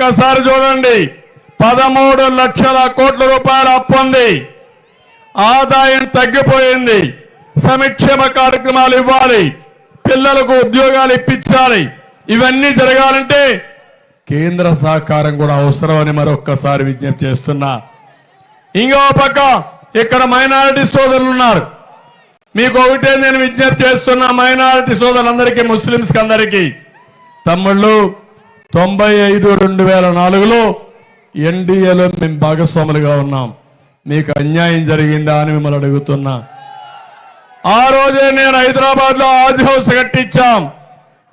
ఒక్కసారి చూడండి. పదమూడు లక్షల కోట్ల రూపాయల అప్పు ఆదాయం తగ్గిపోయింది. సంక్షేమ కార్యక్రమాలు ఇవ్వాలి. పిల్లలకు ఉద్యోగాలు ఇప్పించాలి. ఇవన్నీ జరగాలంటే కేంద్ర సహకారం కూడా అవసరమని మరొక్కసారి విజ్ఞప్తి చేస్తున్నా. ఇంకో పక్క ఇక్కడ మైనారిటీ సోదరులు ఉన్నారు. మీకు ఒకటే నేను విజ్ఞప్తి చేస్తున్నా మైనారిటీ సోదరులందరికీ ముస్లింస్కి అందరికీ. తమ్ముళ్ళు తొంభై ఐదు రెండు వేల నాలుగులో ఎన్డీఏలో మేము భాగస్వాములుగా ఉన్నాం. మీకు అన్యాయం జరిగిందా అని మిమ్మల్ని అడుగుతున్నా. ఆ రోజే నేను హైదరాబాద్లో ఆజ్ హౌస్ కట్టించాం.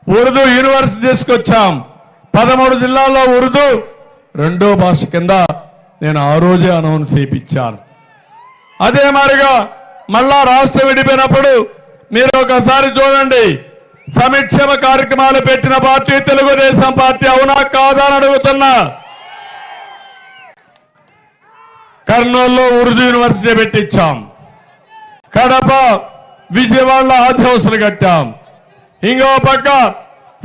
ఉర్దూ యూనివర్సిటీ తీసుకొచ్చాం. పదమూడు జిల్లాల్లో ఉర్దూ రెండో భాష కింద నేను ఆ రోజే అనౌన్స్ చేయించాను. అదే మారిగా మళ్ళా రాష్ట్రం విడిపోయినప్పుడు మీరు ఒకసారి చూడండి. సంక్షేమ కార్యక్రమాలు పెట్టిన పార్టీ తెలుగుదేశం పార్టీ అవునా కాదా అని అడుగుతున్నా. కర్నూలులో ఉర్దూ యూనివర్సిటీ పెట్టించాం. కడప విజయవాడలో ఆది కట్టాం. ఇంకో పక్క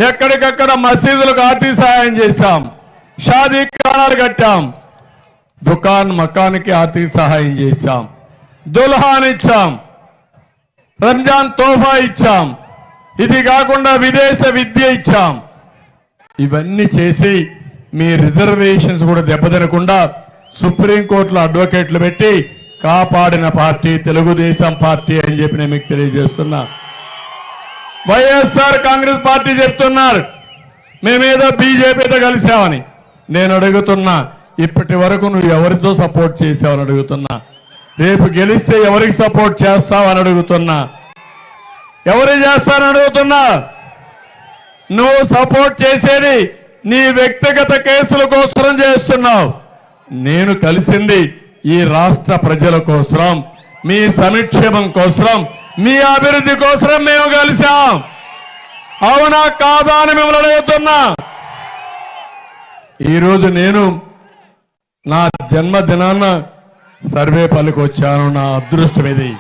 ఎక్కడికక్కడ మసీదులకు ఆర్థిక సహాయం చేశాం. షాదీ ఖానాలు కట్టాం. దుకాన్ మకానికి ఆర్థిక సహాయం చేశాం. దుల్హాన్ ఇచ్చాం. రంజాన్ తోఫా ఇచ్చాం. ఇది కాకుండా విదేశ విద్య ఇచ్చాం. ఇవన్నీ చేసి మీ రిజర్వేషన్స్ కూడా దెబ్బతినకుండా సుప్రీంకోర్టులో అడ్వకేట్లు పెట్టి కాపాడిన పార్టీ తెలుగుదేశం పార్టీ అని చెప్పి నేను మీకు తెలియజేస్తున్నా. వైఎస్ఆర్ కాంగ్రెస్ పార్టీ చెప్తున్నారు. మేమేదో బీజేపీతో కలిసామని. నేను అడుగుతున్నా ఇప్పటి వరకు నువ్వు ఎవరితో సపోర్ట్ చేసావని అడుగుతున్నా. రేపు గెలిస్తే ఎవరికి సపోర్ట్ చేస్తావని అడుగుతున్నా. ఎవరు చేస్తానని అడుగుతున్నా? నువ్వు సపోర్ట్ చేసేది నీ వ్యక్తిగత కేసుల కోసం చేస్తున్నావు. నేను కలిసింది ఈ రాష్ట్ర ప్రజల కోసం మీ సంక్షేమం కోసం మీ అభివృద్ధి కోసం మేము కలిసాం అవునా కాదా అని మిమ్మల్ని అడుగుతున్నా. ఈరోజు నేను నా జన్మదినాన్న సర్వేపల్లికి వచ్చాను నా అదృష్టం ఇది.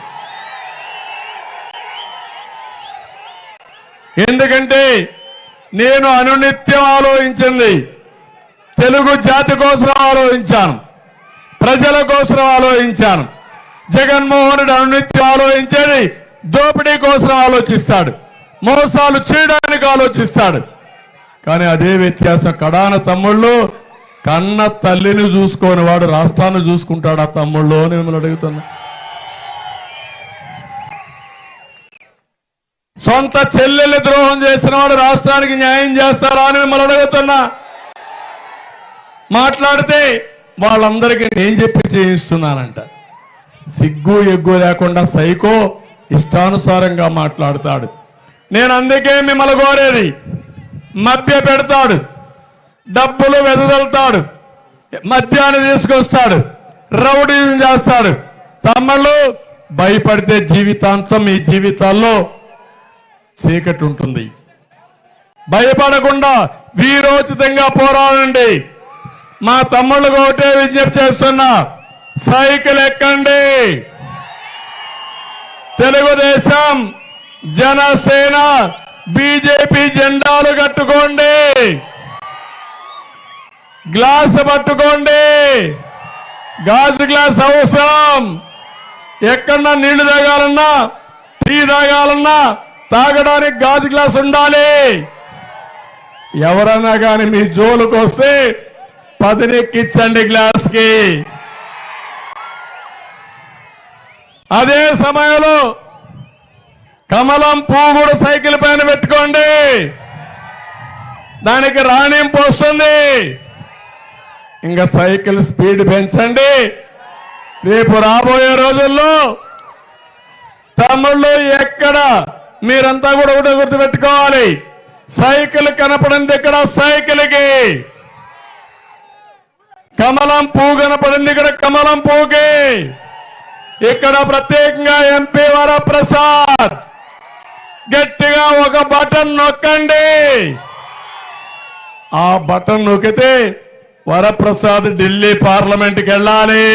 ఎందుకంటే నేను అనునిత్యం ఆలోచించింది. తెలుగు జాతి కోసం ఆలోచించాను. ప్రజల కోసం ఆలోచించాను. జగన్మోహన్ రెడ్డి అనునిత్యం ఆలోచించేది దోపిడీ కోసం ఆలోచిస్తాడు. మోసాలు చేయడానికి ఆలోచిస్తాడు. కానీ అదే వ్యత్యాసం కడాన తమ్ముళ్ళు కన్న తల్లిని చూసుకోని వాడు రాష్ట్రాన్ని చూసుకుంటాడు ఆ తమ్ముళ్ళు అని మిమ్మల్ని అడుగుతున్నా. సొంత చెల్లెలు ద్రోహం చేసిన వాడు రాష్ట్రానికి న్యాయం చేస్తారా అని మిమ్మల్ని అడుగుతున్నా. మాట్లాడితే వాళ్ళందరికీ నేను చెప్పి చేయిస్తున్నానంట. సిగ్గు ఎగ్గు లేకుండా సైకో ఇష్టానుసారంగా మాట్లాడతాడు. నేను అందుకే మిమ్మల్ని కోరేది మభ్య పెడతాడు డబ్బులు వెదజల్తాడు మద్యాన్ని తీసుకొస్తాడు రౌడీజం చేస్తాడు. తమ్ముళ్ళు భయపడితే జీవితాంతం మీ జీవితాల్లో చీకటి ఉంటుంది. భయపడకుండా వీరోచితంగా పోరాడండి. మా తమ్ముళ్ళకు ఒకటే విజ్ఞప్తి చేస్తున్నా సైకిల్ ఎక్కండి. తెలుగుదేశం జనసేన బీజేపీ జెండాలు కట్టుకోండి. గ్లాస్ పట్టుకోండి. గాజు గ్లాస్ అవసరం. ఎక్కడన్నా నీళ్ళు తాగాలన్నా టీ తాగాలన్నా తాగడానికి గాజు గ్లాస్ ఉండాలి. ఎవరన్నా కానీ మీ జోలుకు వస్తే పదినెక్కించండి గ్లాస్కి. అదే సమయంలో కమలం పువ్వు కూడా సైకిల్ పైన పెట్టుకోండి. దానికి రాణింపు వస్తుంది. ఇంకా సైకిల్ స్పీడ్ పెంచండి. రేపు రాబోయే రోజుల్లో తమ్ముళ్ళు ఎక్కడ మీరంతా కూడా ఒకటే గుర్తుపెట్టుకోవాలి. సైకిల్ కనపడింది ఇక్కడ సైకిల్కి. కమలం పువ్వు కనపడింది ఇక్కడ కమలం పువ్వుకి ఇక్కడ ప్రత్యేకంగా ఎంపీ వరప్రసాద్. గట్టిగా ఒక బటన్ నొక్కండి. ఆ బటన్ నొక్కితే వరప్రసాద్ ఢిల్లీ పార్లమెంట్కి వెళ్ళాలి.